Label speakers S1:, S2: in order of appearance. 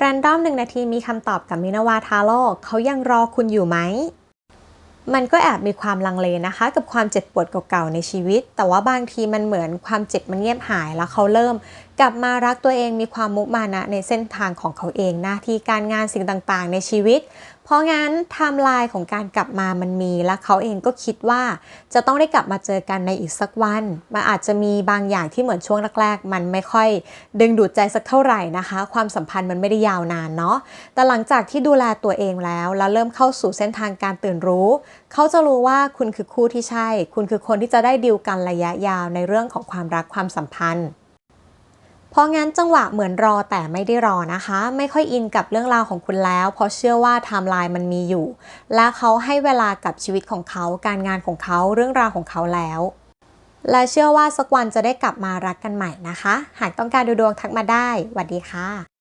S1: แรนดอมหนึ่งนาทีมีคำตอบกับมินาวาทาโร่เขายังรอคุณอยู่ไหม มันก็แอบมีความลังเลนะคะ กับความเจ็บปวดเก่าๆในชีวิต แต่ว่าบางทีมันเหมือนความเจ็บมันเงียบหายแล้วเขาเริ่ม กลับมารักตัวเองมีความมุมานะในเส้นทางของเขาเองหน้าที่การงานสิ่งต่างๆ ในชีวิต เพราะงั้นไทม์ไลน์ของการกลับมามันมี และเขาเองก็คิดว่าจะต้องได้กลับมาเจอกันในอีกสักวัน มันอาจจะมีบางอย่างที่เหมือนช่วงแรกๆ มันไม่ค่อยดึงดูดใจสักเท่าไหร่นะคะ ความสัมพันธ์มันไม่ได้ยาวนานเนาะ แต่หลังจากที่ดูแลตัวเองแล้ว แล้วเริ่มเข้าสู่เส้นทางการตื่นรู้ เขาจะรู้ว่าคุณคือคู่ที่ใช่ คุณคือคนที่จะได้ดีลกันระยะยาวในเรื่องของความรักความสัมพันธ์ ราะงั้นจังหวะเหมือนรอแต่ไม่ได้รอนะคะ ไม่ค่อยอินกับเรื่องราวของคุณแล้ว เพราะเชื่อว่าไทม์ไลน์มันมีอยู่ และเขาให้เวลากับชีวิตของเขาการงานของเขาเรื่องราวของเขาแล้ว และเชื่อว่าสักวันจะได้กลับมารักกันใหม่นะคะ หากต้องการดูดวงทักมาได้สวัสดีค่ะ